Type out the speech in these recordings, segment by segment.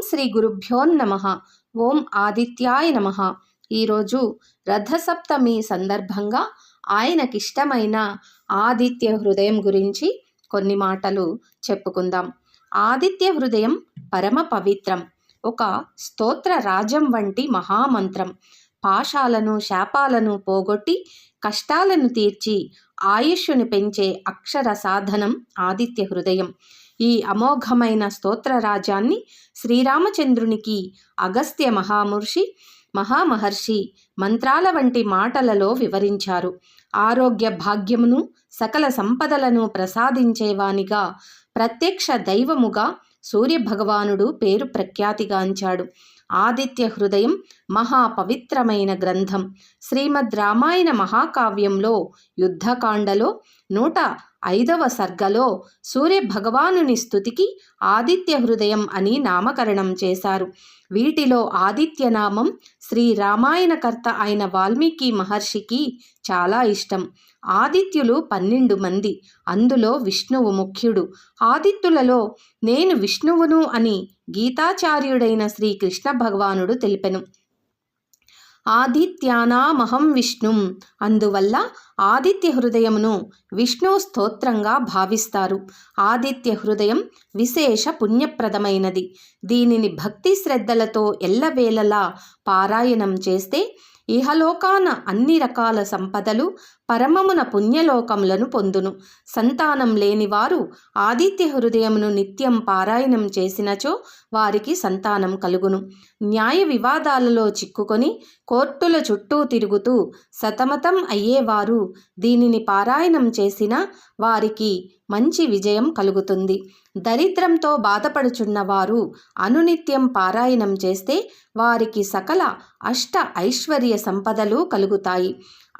శ్రీ గురుభ్యో నమ. ఓం ఆదిత్యాయ నమ. ఈరోజు రథసప్తమి సందర్భంగా ఆయనకిష్టమైన ఆదిత్య హృదయం గురించి కొన్ని మాటలు చెప్పుకుందాం. ఆదిత్య హృదయం పరమ పవిత్రం. ఒక స్తోత్ర రాజం వంటి మహామంత్రం. పాశాలను శాపాలను పోగొట్టి కష్టాలను తీర్చి ఆయుష్ను పెంచే అక్షర సాధనం ఆదిత్య హృదయం. ఈ అమోఘమైన స్తోత్ర రాజాన్ని శ్రీరామచంద్రునికి అగస్త్య మహామహర్షి మహామహర్షి మంత్రాల వంటి మాటలలో వివరించారు. ఆరోగ్య భాగ్యమును సకల సంపదలను ప్రసాదించేవానిగా ప్రత్యక్ష దైవముగా సూర్యభగవానుడు పేరు ప్రఖ్యాతిగాంచాడు. ఆదిత్య హృదయం మహాపవిత్రమైన గ్రంథం. శ్రీమద్ రామాయణ మహాకావ్యంలో యుద్ధకాండలో నూట ఐదవ సర్గలో సూర్యభగవానుని స్థుతికి ఆదిత్య హృదయం అని నామకరణం చేశారు. వీటిలో ఆదిత్యనామం శ్రీ రామాయణకర్త అయిన వాల్మీకి మహర్షికి చాలా ఇష్టం. ఆదిత్యులు పన్నెండు మంది. అందులో విష్ణువు ముఖ్యుడు. ఆదిత్యులలో నేను విష్ణువును అని గీతాచార్యుడైన శ్రీకృష్ణ భగవానుడు తెలిపెను. ఆదిత్యానామహం విష్ణుం. అందువల్ల ఆదిత్య హృదయమును విష్ణు స్తోత్రంగా భావిస్తారు. ఆదిత్య హృదయం విశేష పుణ్యప్రదమైనది. దీనిని భక్తి శ్రద్ధలతో ఎల్లవేళలా పారాయణం చేస్తే ఇహలోకాన అన్ని రకాల సంపదలు పరమమున పుణ్యలోకములను పొందును. సంతానం లేనివారు ఆదిత్య హృదయమును నిత్యం పారాయణం చేసినచో వారికి సంతానం కలుగును. న్యాయ వివాదాలలో చిక్కుకొని కోర్టుల చుట్టూ తిరుగుతూ సతమతం అయ్యేవారు దీనిని పారాయణం చేసిన వారికి మంచి విజయం కలుగుతుంది. దరిద్రంతో బాధపడుచున్నవారు అనునిత్యం పారాయణం చేస్తే వారికి సకల అష్ట ఐశ్వర్య సంపదలు కలుగుతాయి.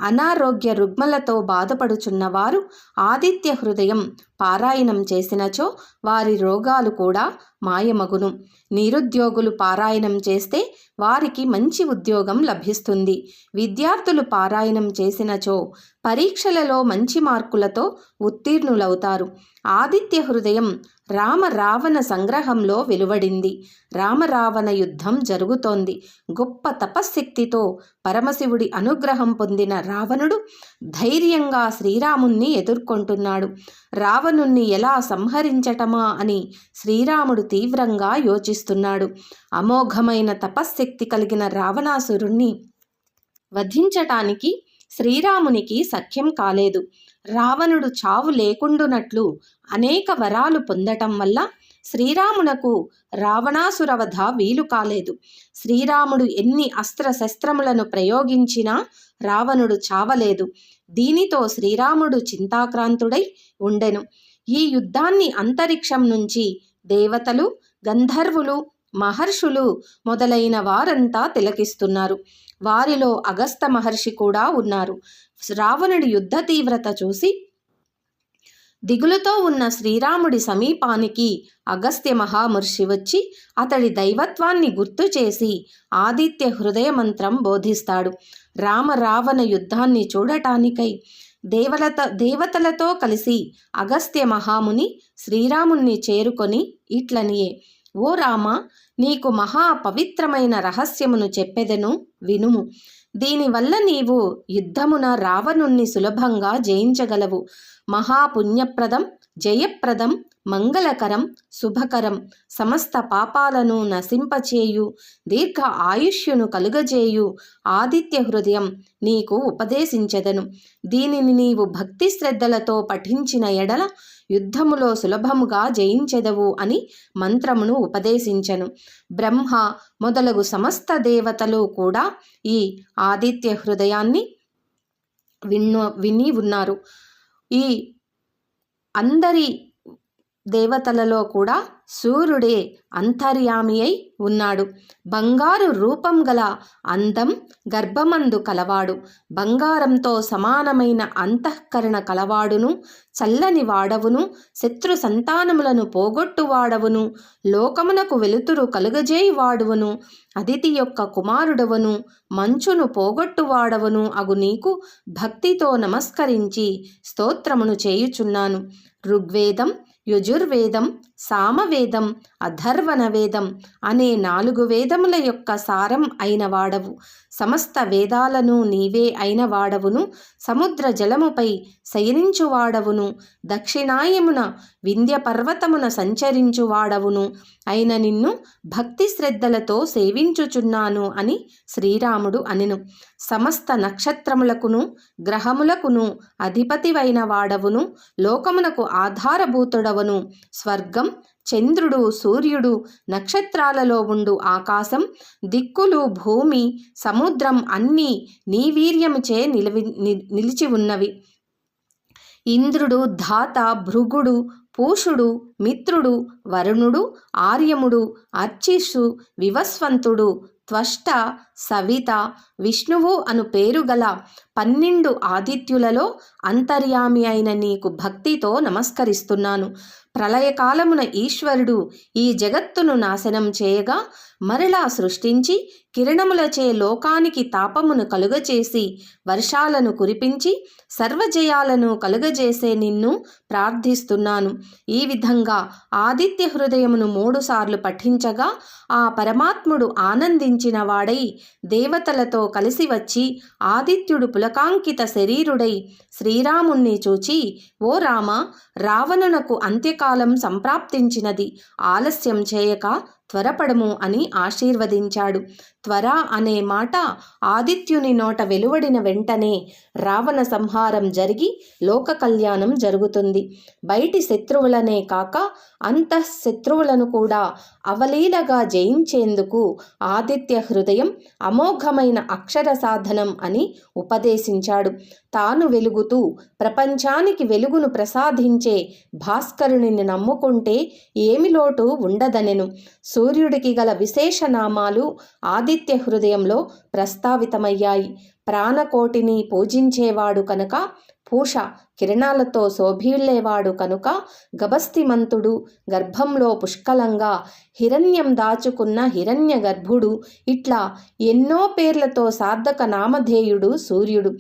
అనారోగ్య రుగ్మలతో బాధపడుచున్నవారు ఆదిత్య హృదయం. పారాయణం చేసినచో వారి రోగాలు కూడా మాయమగును. నిరుద్యోగులు పారాయణం చేస్తే వారికి మంచి ఉద్యోగం లభిస్తుంది. విద్యార్థులు పారాయణం చేసినచో పరీక్షలలో మంచి మార్కులతో ఉత్తీర్ణులవుతారు. ఆదిత్య హృదయం రామ రావణ సంగ్రహంలో వెలువడింది. రామరావణ యుద్ధం జరుగుతోంది. గొప్ప తపశ్శక్తితో పరమశివుడి అనుగ్రహం పొందిన రావణుడు ధైర్యంగా శ్రీరాముణ్ణి ఎదుర్కొంటున్నాడు. రావణుణ్ణి ఎలా సంహరించటమా అని శ్రీరాముడు తీవ్రంగా యోచిస్తున్నాడు. అమోఘమైన తపశ్శక్తి కలిగిన రావణాసురుణ్ణి వధించటానికి శ్రీరామునికి సఖ్యం కాలేదు. రావణుడు చావు లేకుండునట్లు అనేక వరాలు పొందటం వల్ల శ్రీరామునకు రావణాసురవధ వీలు కాలేదు. శ్రీరాముడు ఎన్ని అస్త్రశస్త్రములను ప్రయోగించినా రావణుడు చావలేదు. దీనితో శ్రీరాముడు చింతాక్రాంతుడై ఉండెను. ఈ యుద్ధాన్ని అంతరిక్షం నుంచి దేవతలు గంధర్వులు మహర్షులు మొదలైన వారంతా తిలకిస్తున్నారు. వారిలో అగస్త మహర్షి కూడా ఉన్నారు. రావణుడి యుద్ధ తీవ్రత చూసి దిగులుతో ఉన్న శ్రీరాముడి సమీపానికి అగస్త్య మహామహర్షి వచ్చి అతడి దైవత్వాన్ని గుర్తు చేసి ఆదిత్య హృదయ మంత్రం బోధిస్తాడు. రామ రావణ యుద్ధాన్ని చూడటానికై దేవలత దేవతలతో కలిసి అగస్త్య మహాముని శ్రీరాముణ్ణి చేరుకొని ఇట్లనియే ఓ రామ నీకు మహా పవిత్రమైన రహస్యమును చెప్పెదను వినుము. దీనివల్ల నీవు యుద్ధమున రావణుణ్ణి సులభంగా జయించగలవు. మహాపుణ్యప్రదం జయప్రదం మంగళకరం శుభకరం. సమస్త పాపాలను నశింపచేయు దీర్ఘ ఆయుష్యును కలుగజేయు. ఆదిత్య హృదయం నీకు ఉపదేశించెదను. దీనిని నీవు భక్తి శ్రద్ధలతో పఠించిన ఎడల యుద్ధములో సులభముగా జయించెదవు అని మంత్రమును ఉపదేశించెను. బ్రహ్మ మొదలగు సమస్త దేవతలు కూడా ఈ ఆదిత్య హృదయాన్ని విన్ను విని ఉన్నారు. ఈ అందరి దేవతలలో కూడా సూర్యుడే అంతర్యామి అయి ఉన్నాడు. బంగారు రూపం గల అందం గర్భమందు కలవాడు. బంగారంతో సమానమైన అంతఃకరణ కలవాడును చల్లని వాడవును శత్రు సంతానములను పోగొట్టువాడవును లోకమునకు వెలుతురు కలుగజేయి వాడువను అదితి యొక్క కుమారుడవను మంచును పోగొట్టువాడవను అగు నీకు భక్తితో నమస్కరించి స్తోత్రమును చేయుచున్నాను. ఋగ్వేదం யஜுர்வேதம் సామవేదం అధర్వణ వేదం అనే నాలుగు వేదముల యొక్క సారం అయిన వాడవు సమస్త వేదాలను నీవే అయిన వాడవును సముద్ర జలముపై శయనించువాడవును దక్షిణాయమున వింధ్య పర్వతమున సంచరించువాడవును అయిన నిన్ను భక్తి శ్రద్ధలతో సేవించుచున్నాను అని శ్రీరాముడు అనెను. సమస్త నక్షత్రములకును గ్రహములకును అధిపతివైన వాడవును లోకమునకు ఆధారభూతుడవను స్వర్గం చంద్రుడు సూర్యుడు నక్షత్రాలలో ఉండు ఆకాశం దిక్కులు భూమి సముద్రం అన్నీ నీ వీర్యముచే నిలివి ని- నిలిచి ఉన్నవి. ఇంద్రుడు ధాత భృగుడు పూషుడు మిత్రుడు వరుణుడు ఆర్యముడు అర్చిషు వివస్వంతుడు త్వష్ట సవిత విష్ణువు అను పేరు గల పన్నెండు ఆదిత్యులలో అంతర్యామి అయిన నీకు భక్తితో నమస్కరిస్తున్నాను. ప్రళయకాలమున ఈశ్వరుడు ఈ జగత్తును నాశనం చేయగా మరలా సృష్టించి కిరణములచే లోకానికి తాపమును కలుగచేసి వర్షాలను కురిపించి సర్వజయాలను కలుగజేసే నిన్ను ప్రార్థిస్తున్నాను. ఈ విధంగా ఆదిత్య హృదయమును మూడుసార్లు పఠించగా ఆ పరమాత్ముడు ఆనందించిన వాడై దేవతలతో కలిసి వచ్చి ఆదిత్యుడు పులకాంకిత శరీరుడై శ్రీరాముణ్ణి చూచి ఓ రామ రావణునకు అంత్యకాలం సంప్రాప్తించినది. ఆలస్యం చేయక త్వరపడము అని ఆశీర్వదించాడు. త్వర అనే మాట ఆదిత్యుని నోట వెలువడిన వెంటనే రావణ సంహారం జరిగి లోక కళ్యాణం జరుగుతుంది. బయటి శత్రువులనే కాక అంతః శత్రువులను కూడా అవలీలగా జయించేందుకు ఆదిత్య హృదయం అమోఘమైన అక్షర సాధనం అని ఉపదేశించాడు. తాను వెలుగుతూ ప్రపంచానికి వెలుగును ప్రసాదించే భాస్కరుని నమ్ముకుంటే ఏమి లోటు ఉండదనెను. సూర్యుడికి గల విశేష నామాలు ఆదిత్య హృదయంలో ప్రస్తావితమయ్యాయి. ప్రాణకోటిని పూజించేవాడు కనుక పూష కిరణాలతో శోభిల్లేవాడు కనుక గభస్తిమంతుడు గర్భంలో పుష్కలంగా హిరణ్యం దాచుకున్న హిరణ్య గర్భుడు ఇట్లా ఎన్నో పేర్లతో సార్థక నామధేయుడు సూర్యుడు.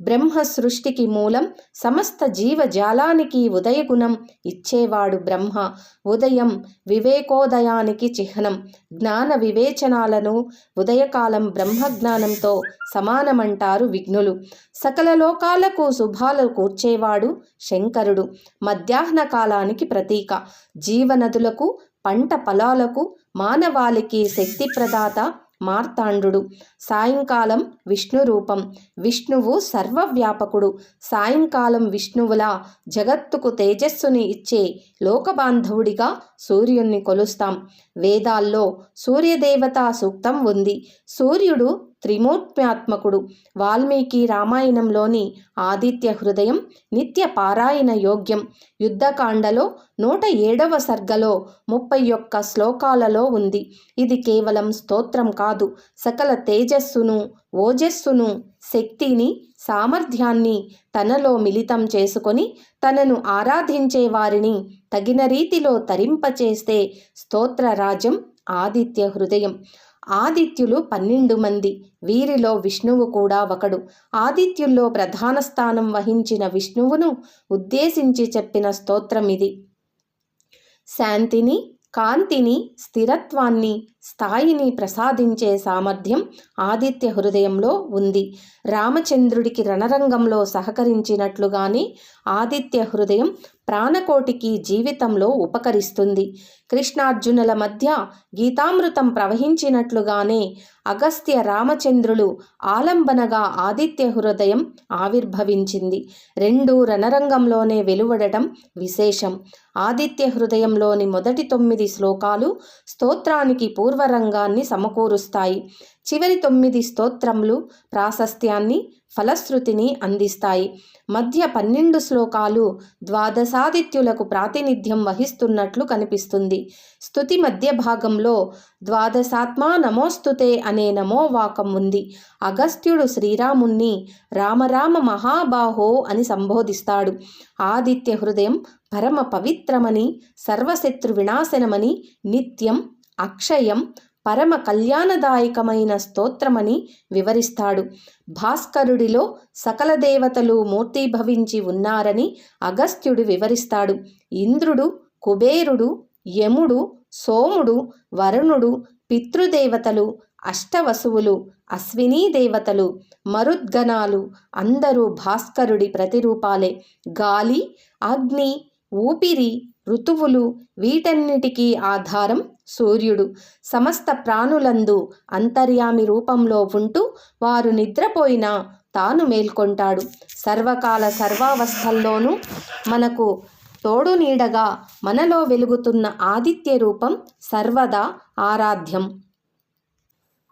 బ్రహ్మ సృష్టికి మూలం సమస్త జీవజాలానికి ఉదయగుణం ఇచ్చేవాడు బ్రహ్మ. ఉదయం వివేకోదయానికి చిహ్నం. జ్ఞాన వివేచనాలను ఉదయకాలం బ్రహ్మజ్ఞానంతో సమానమంటారు విఘ్నులు. సకల లోకాలకు శుభాల కూర్చేవాడు శంకరుడు. మధ్యాహ్న కాలానికి ప్రతీక. జీవనదులకు పంట పొలాలకు మానవాళికి శక్తి ప్రదాత మార్తాండు. సాయంకాలం విష్ణు రూపం. విష్ణువు సర్వవ్యాపకుడు. సాయంకాలం విష్ణువులా జగత్తుకు తేజస్సుని ఇచ్చే లోకబాంధవుడిగా సూర్యుణ్ణి కొలుస్తాం. వేదాల్లో సూర్యదేవతా సూక్తం ఉంది. సూర్యుడు త్రిమూర్త్మ్యాత్మకుడు. వాల్మీకి రామాయణంలోని ఆదిత్య హృదయం నిత్య పారాయణ యోగ్యం. యుద్ధకాండలో నూట ఏడవ సర్గలో ముప్పై ఒక్క శ్లోకాలలో ఉంది. ఇది కేవలం స్తోత్రం కాదు. సకల తేజస్సును ఓజస్సును శక్తిని సామర్థ్యాన్ని తనలో మిళితం చేసుకొని తనను ఆరాధించే వారిని తగిన రీతిలో తరింపచేస్తే స్తోత్రరాజ్యం ఆదిత్య హృదయం. ఆదిత్యులు పన్నెండు మంది. వీరిలో విష్ణువు కూడా ఒకడు. ఆదిత్యుల్లో ప్రధాన స్థానం వహించిన విష్ణువును ఉద్దేశించి చెప్పిన స్తోత్రం ఇది శాంతిని కాంతిని స్థిరత్వాన్ని స్థాయిని ప్రసాదించే సామర్థ్యం ఆదిత్య హృదయంలో ఉంది. రామచంద్రుడికి రణరంగంలో సహకరించినట్లుగానే ఆదిత్య హృదయం ప్రాణకోటికి జీవితంలో ఉపకరిస్తుంది. కృష్ణార్జునుల మధ్య గీతామృతం ప్రవహించినట్లుగానే అగస్త్య రామచంద్రులు ఆలంబనగా ఆదిత్య హృదయం ఆవిర్భవించింది. రెండు రణరంగంలోనే వెలువడటం విశేషం. ఆదిత్య హృదయంలోని మొదటి తొమ్మిది శ్లోకాలు స్తోత్రానికి పూర్వరంగాన్ని సమకూరుస్తాయి. చివరి తొమ్మిది స్తోత్రములు ప్రాశస్త్యాన్ని ఫలశ్రుతిని అందిస్తాయి. మధ్య పన్నెండు శ్లోకాలు ద్వాదశాదిత్యులకు ప్రాతినిధ్యం వహిస్తున్నట్లు కనిపిస్తుంది. స్తుతి మధ్య భాగంలో ద్వాదశాత్మా నమోస్తుతే అనే నమోవాకం ఉంది. అగస్త్యుడు శ్రీరాముణ్ణి రామరామ మహాబాహో అని సంబోధిస్తాడు. ఆదిత్య హృదయం పరమ పవిత్రమని సర్వశత్రు వినాశనమని నిత్యం అక్షయం పరమ కళ్యాణదాయకమైన స్తోత్రమని వివరిస్తాడు. భాస్కరుడిలో సకల దేవతలు మూర్తిభవించి ఉన్నారని అగస్త్యుడు వివరిస్తాడు. ఇంద్రుడు కుబేరుడు యముడు సోముడు వరుణుడు పితృదేవతలు అష్టవసువులు అశ్వినీ దేవతలు మరుద్గణాలు అందరూ భాస్కరుడి ప్రతిరూపాలే. గాలి అగ్ని ఊపిరి ఋతువులు వీటన్నిటికీ ఆధారం సూర్యుడు. సమస్త ప్రాణులందు అంతర్యామి రూపంలో ఉంటూ వారు నిద్రపోయినా తాను మేల్కొంటాడు. సర్వకాల సర్వావస్థల్లోనూ మనకు తోడు నీడగా మనలో వెలుగుతున్న ఆదిత్య రూపం సర్వదా ఆరాధ్యం.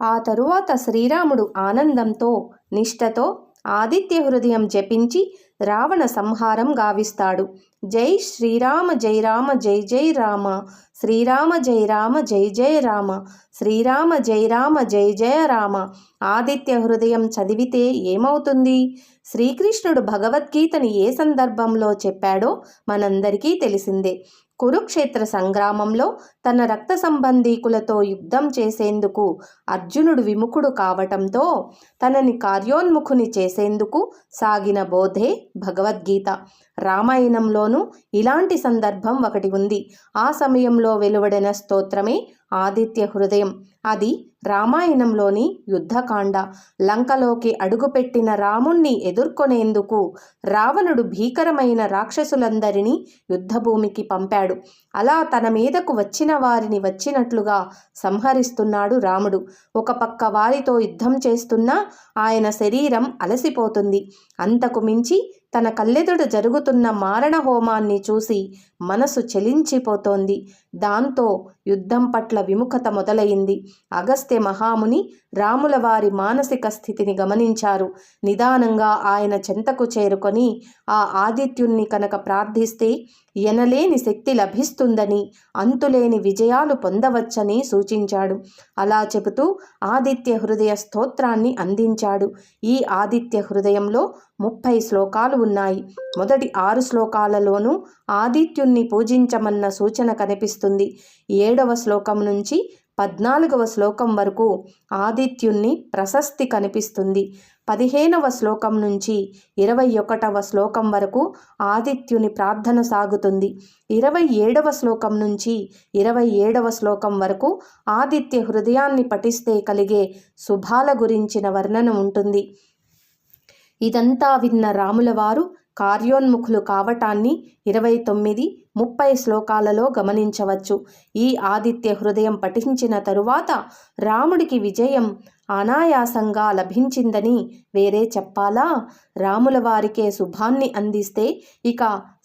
ఆ తరువాత శ్రీరాముడు ఆనందంతో నిష్ఠతో ఆదిత్య హృదయం జపించి రావణ సంహారం గావిస్తాడు. జై శ్రీరామ జై రామ జై జై రామ. శ్రీరామ జై రామ జై జయ రామ. శ్రీరామ జై రామ జై జయ రామ. ఆదిత్య హృదయం చదివితే ఏమవుతుంది? శ్రీకృష్ణుడు భగవద్గీతని ఏ సందర్భంలో చెప్పాడో మనందరికీ తెలిసిందే. కురుక్షేత్ర సంగ్రామంలో తన రక్త సంబంధీకులతో యుద్ధం చేసేందుకు అర్జునుడు విముఖుడు కావటంతో తనని కార్యోన్ముఖుని చేసేందుకు సాగిన బోధే భగవద్గీత. రామాయణంలోనూ ఇలాంటి సందర్భం ఒకటి ఉంది. ఆ సమయంలో వెలువడిన స్తోత్రమే ఆదిత్య హృదయం. అది రామాయణంలోని యుద్ధకాండ. లంకలోకి అడుగుపెట్టిన రాముణ్ణి ఎదుర్కొనేందుకు రావణుడు భీకరమైన రాక్షసులందరినీ యుద్ధభూమికి పంపాడు. అలా తన మీదకు వచ్చిన వారిని వచ్చినట్లుగా సంహరిస్తున్నాడు రాముడు. ఒక పక్క వారితో యుద్ధం చేస్తున్నా ఆయన శరీరం అలసిపోతుంది. అంతకు మించి తన కల్లెదుడు జరుగుతున్న మారణ హోమాన్ని చూసి మనసు చలించిపోతోంది. దాంతో యుద్ధం పట్ల విముఖత మొదలైంది. అగస్త్య మహాముని రాముల వారి మానసిక స్థితిని గమనించారు. నిదానంగా ఆయన చెంతకు చేరుకొని ఆ ఆదిత్యుణ్ణి కనుక ప్రార్థిస్తే ఎనలేని శక్తి లభిస్తుందని అంతులేని విజయాలు పొందవచ్చని సూచించాడు. అలా చెబుతూ ఆదిత్య హృదయ స్తోత్రాన్ని అందించాడు. ఈ ఆదిత్య హృదయంలో ముప్పై శ్లోకాలు ఉన్నాయి. మొదటి ఆరు శ్లోకాలలోనూ ఆదిత్యుణ్ణి పూజించమన్న సూచన కనిపిస్తుంది. ఏడవ శ్లోకం నుంచి పద్నాలుగవ శ్లోకం వరకు ఆదిత్యుణ్ణి ప్రశస్తి కనిపిస్తుంది. పదిహేనవ శ్లోకం నుంచి ఇరవై ఒకటవ శ్లోకం వరకు ఆదిత్యుని ప్రార్థన సాగుతుంది. ఇరవై ఏడవ శ్లోకం నుంచి ఇరవై ఏడవ శ్లోకం వరకు ఆదిత్య హృదయాన్ని పఠిస్తే కలిగే శుభాల గురించిన వర్ణన ఉంటుంది. ఇదంతా విన్న రాములవారు కార్యోన్ముఖులు కావటాన్ని ఇరవై తొమ్మిది ముప్పై శ్లోకాలలో గమనించవచ్చు. ఈ ఆదిత్య హృదయం పఠించిన తరువాత రాముడికి విజయం అనాయాసంగా లభించిందని వేరే చెప్పాలా? రాముల వారికే శుభాన్ని అందిస్తే ఇక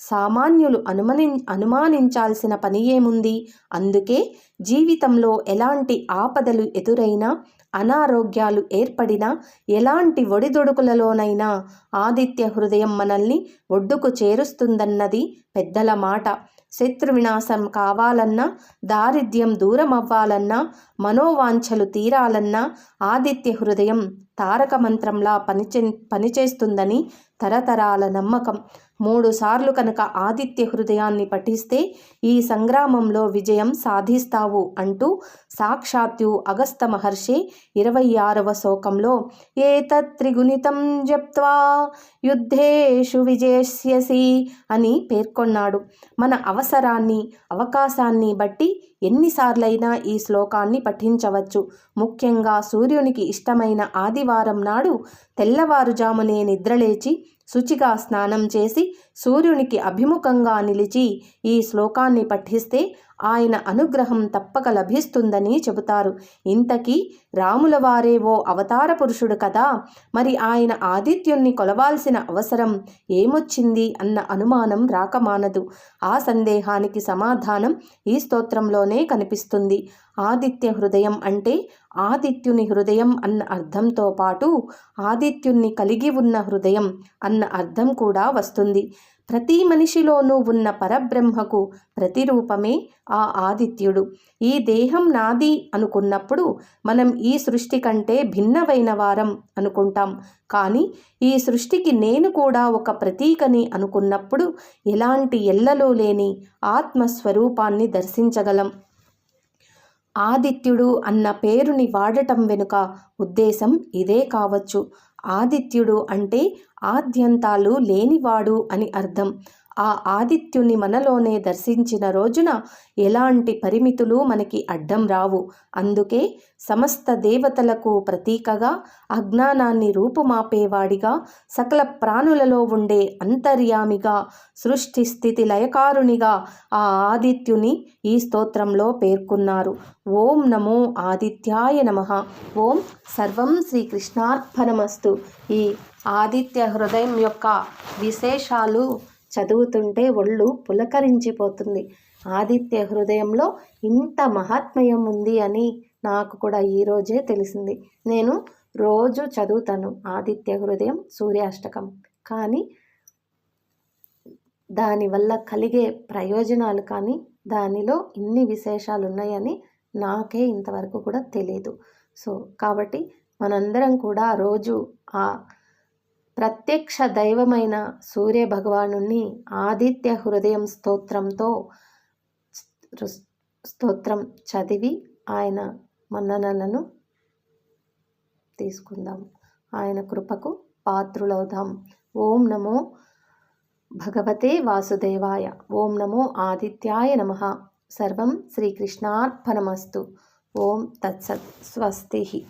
సామాన్యులు అనుమని అనుమానించాల్సిన పని ఏముంది? అందుకే జీవితంలో ఎలాంటి ఆపదలు ఎదురైనా అనారోగ్యాలు ఏర్పడినా ఎలాంటి ఒడిదొడుకులలోనైనా ఆదిత్య హృదయం మనల్ని ఒడ్డుకు చేరుస్తుందన్నది పెద్దల మాట. శత్రు వినాశం కావాలన్నా దారిద్ర్యం దూరం అవ్వాలన్నా మనోవాంఛలు తీరాలన్నా ఆదిత్య హృదయం తారక మంత్రంలా పనిచే పనిచేస్తుందని తరతరాల నమ్మకం. మూడుసార్లు కనుక ఆదిత్య హృదయాన్ని పఠిస్తే ఈ సంగ్రామంలో విజయం సాధిస్తావు అంటూ సాక్షాత్తు అగస్త మహర్షి ఇరవై ఆరవ శోకంలో ఏతత్రిగుణితం జప్త్వా యుద్ధేషు విజయస్యసి అని పేర్కొన్నాడు. మన అవసరాన్ని అవకాశాన్ని బట్టి ఎన్నిసార్లైనా ఈ శ్లోకాన్ని పఠించవచ్చు. ముఖ్యంగా సూర్యునికి ఇష్టమైన ఆదివారం నాడు తెల్లవారుజామునే నిద్రలేచి శుచిగా స్నానం చేసి సూర్యునికి అభిముఖంగా నిలిచి ఈ శ్లోకాన్ని పఠిస్తే ఆయన అనుగ్రహం తప్పక లభిస్తుందని చెబుతారు. ఇంతకీ రాముల ఓ అవతార పురుషుడు కదా మరి ఆయన ఆదిత్యుణ్ణి కొలవాల్సిన అవసరం ఏమొచ్చింది అన్న అనుమానం రాకమానదు ఆ సందేహానికి సమాధానం ఈ స్తోత్రంలోనే కనిపిస్తుంది. ఆదిత్య హృదయం అంటే ఆదిత్యుని హృదయం అన్న అర్థంతో పాటు ఆదిత్యుణ్ణి కలిగి ఉన్న హృదయం అన్న అర్థం కూడా వస్తుంది. ప్రతి మనిషిలోనూ ఉన్న పరబ్రహ్మకు ప్రతిరూపమే ఆ ఆదిత్యుడు. ఈ దేహం నాది అనుకున్నప్పుడు మనం ఈ సృష్టి కంటే భిన్నమైన వారం అనుకుంటాం. కానీ ఈ సృష్టికి నేను కూడా ఒక ప్రతీకని అనుకున్నప్పుడు ఎలాంటి ఎల్లలో లేని ఆత్మస్వరూపాన్ని దర్శించగలం. ఆదిత్యుడు అన్న పేరుని వాడటం వెనుక ఉద్దేశం ఇదే కావచ్చు. ఆదిత్యుడు అంటే ఆద్యంతాలు లేనివాడు అని అర్థం. ఆ ఆదిత్యుని మనలోనే దర్శించిన రోజున ఎలాంటి పరిమితులు మనకి అడ్డం రావు. అందుకే సమస్త దేవతలకు ప్రతీకగా అజ్ఞానాన్ని రూపుమాపేవాడిగా సకల ప్రాణులలో ఉండే అంతర్యామిగా సృష్టి స్థితి లయకారునిగా ఆ ఆదిత్యుని ఈ స్తోత్రంలో పేర్కొన్నారు. ఓం నమో ఆదిత్యాయ నమ. ఓం సర్వం శ్రీకృష్ణార్పణమస్తు ఈ ఆదిత్య హృదయం యొక్క విశేషాలు చదువుతుంటే ఒళ్ళు పులకరించిపోతుంది. ఆదిత్య హృదయంలో ఇంత మహాత్మ్యం ఉంది అని నాకు కూడా ఈరోజే తెలిసింది. నేను రోజు చదువుతాను ఆదిత్య హృదయం సూర్యాష్టకం. కానీ దానివల్ల కలిగే ప్రయోజనాలు కానీ దానిలో ఇన్ని విశేషాలు ఉన్నాయని నాకే ఇంతవరకు కూడా తెలియదు సో కాబట్టి మనందరం కూడా రోజు ఆ ప్రత్యక్ష దైవమైన సూర్య ఆదిత్య హృదయం స్తోత్రంతో స్తోత్రం చదివి ఆయన మన్ననలను తీసుకుందాం. ఆయన కృపకు పాత్రులవుదాం. ఓం నమో భగవతే వాసుదేవాయ. ఓం నమో ఆదిత్యాయ నమ. సర్వం శ్రీకృష్ణార్పణమస్తు. ఓం తత్సత్ స్వస్తి.